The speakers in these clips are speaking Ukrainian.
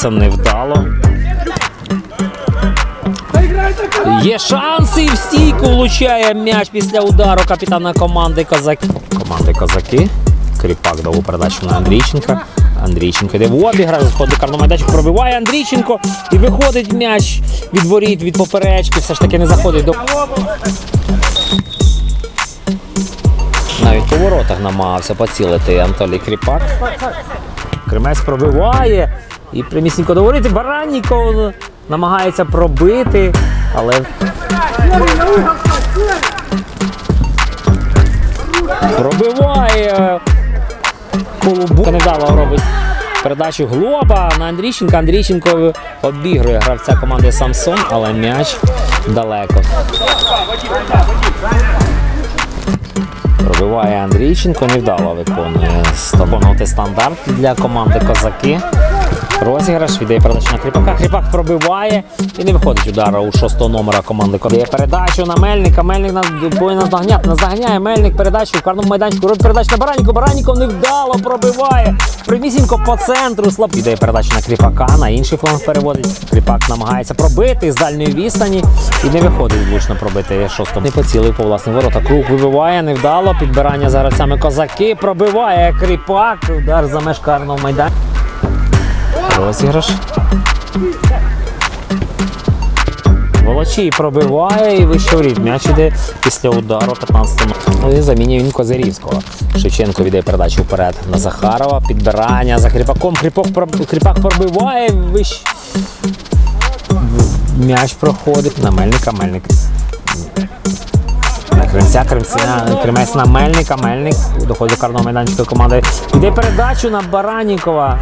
пробивається невдало. Є шанси і в стійку влучає м'яч після удару капітана команди Козаки. Команди Козаки. Кріпак дав передачу на Андрійченка. Андрійченко йде в обіграш, заходить до карного майданчика, пробиває Андрійченко і виходить м'яч від воріт, від поперечки. Все ж таки не заходить до. Навіть по воротах намагався поцілити Анатолій Кріпак. Кремець пробиває і примісненько говорити. Баранніков намагається пробити, але. Пробиває. Колубу невдало робить передачу Глоба на Андрійченка. Андрійченко обігрує гравця команди Самсон, але м'яч далеко. Пробиває Андрійченко, невдало виконує виконувати стандарт для команди Козаки. Розіграш віддає передачу на Кріпака. Кріпак пробиває і не виходить удара у шостого номера команди. Дає передачу на Мельника. Мельник на- повинен наздогняти. Наздоганяє Мельник передачу в карному майданчику. Робить передачу на Баранніку. Баранніков невдало пробиває. Примісінько по центру. Слаб. Віддає передачу на Кріпака. На інший фланг переводить. Кріпак намагається пробити з дальньої відстані і не виходить влучно пробити шостому. Не поцілив по власних ворота. Круг вибиває, невдало. Підбирання за гравцями козаки. Пробиває Кріпак. Удар за меж карного майданчика. Розіграш. Волочій пробиває і вище воріт. М'яч іде після удару 15 Ну і замінює він Козирівського. Шевченко віддає передачу вперед на Захарова. Підбирання за Кріпаком. Кріпак, проб- Кріпак пробиває вище. М'яч проходить на Мельника. Мельник. На Кримця, Кримця, Кримець на Мельника, Мельник доходить до карного майданчика команди. Іде передачу на Баранікова.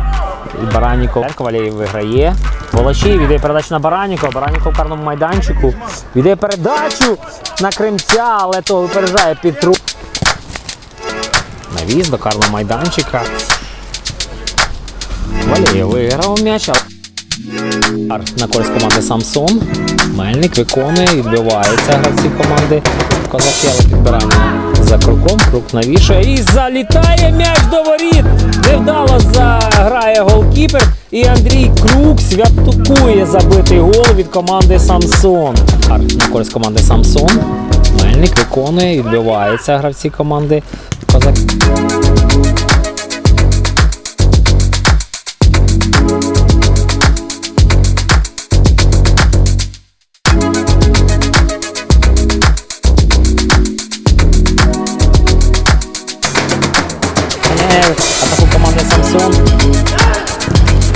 І Бараніков Валєєв виграє. Волочій віддає передачу на Баранікова. Бараніков в карному майданчику. Віддає передачу на Кримця, але то випереджає Петру. Навіз до карного майданчика. Валєєв виграв м'яч. на користь команди Самсон. Мельник виконує, відбивається гравці команди Козаки, підбирання за кроком, круг навішує і залітає м'яч до воріт. Невдало заграє голкіпер. І Андрій Крук святкує забитий гол від команди Самсон. На користь команди Самсон. Мельник виконує, відбивається гравці команди Козаки. Ганяє атаку команди Самсон.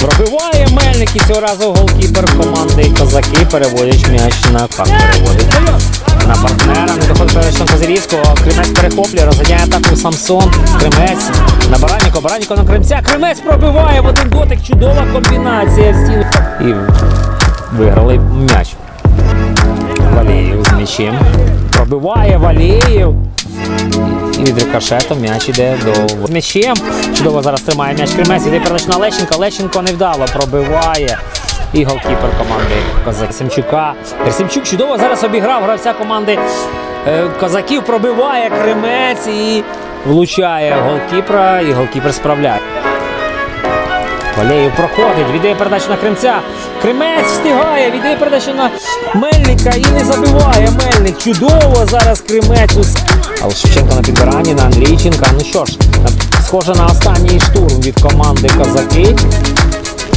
Пробиває Мельник і цього разу голкіпер команди Козаки переводять м'яч на как переводить. На партнера, не доходить на Козирівського. Кремець перехоплює, розганяє атаку Самсон. Кремець на Бараніко, Бараніко на Кремця. Кремець пробиває в один дотик. Чудова комбінація в стіну. І виграли м'яч. Валєєв з м'ячем. Пробиває Валєєв. І від рикошету м'яч іде до м'ячем. Чудово зараз тримає м'яч Кремець. Іде передач на Лещенка. Лещенко невдало пробиває. І голкіпер команди Козак Семчука. Семчук чудово зараз обіграв гравця команди е, Козаків. Пробиває Кремець і влучає голкіпера. І голкіпер справляє. Валєєв проходить, віддає передачу на Кремця. Кремець встигає, віддає передачу на Мельника і не забиває Мельник. Чудово зараз Кремець. ус- Але Шевченко на підбиранні на Андрійченка. Ну що ж, схоже на останній штурм від команди Козаки.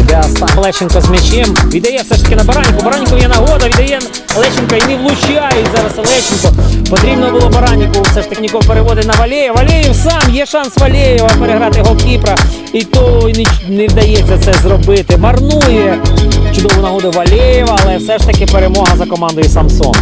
Іде останній Лещенко з м'ячем. Віддає все ж таки на Бараньку. Бараньку є нагода, віддає Лещенко і не влучає зараз Лещенко. Потрібно було Бараньку все ж таки Ніков переводить на Валєєва. Валєєв сам є шанс Валєєва переграти голкіпера. І то не, не вдається це зробити. Марнує чудову нагоду Валєєва, але все ж таки перемога за командою Самсон.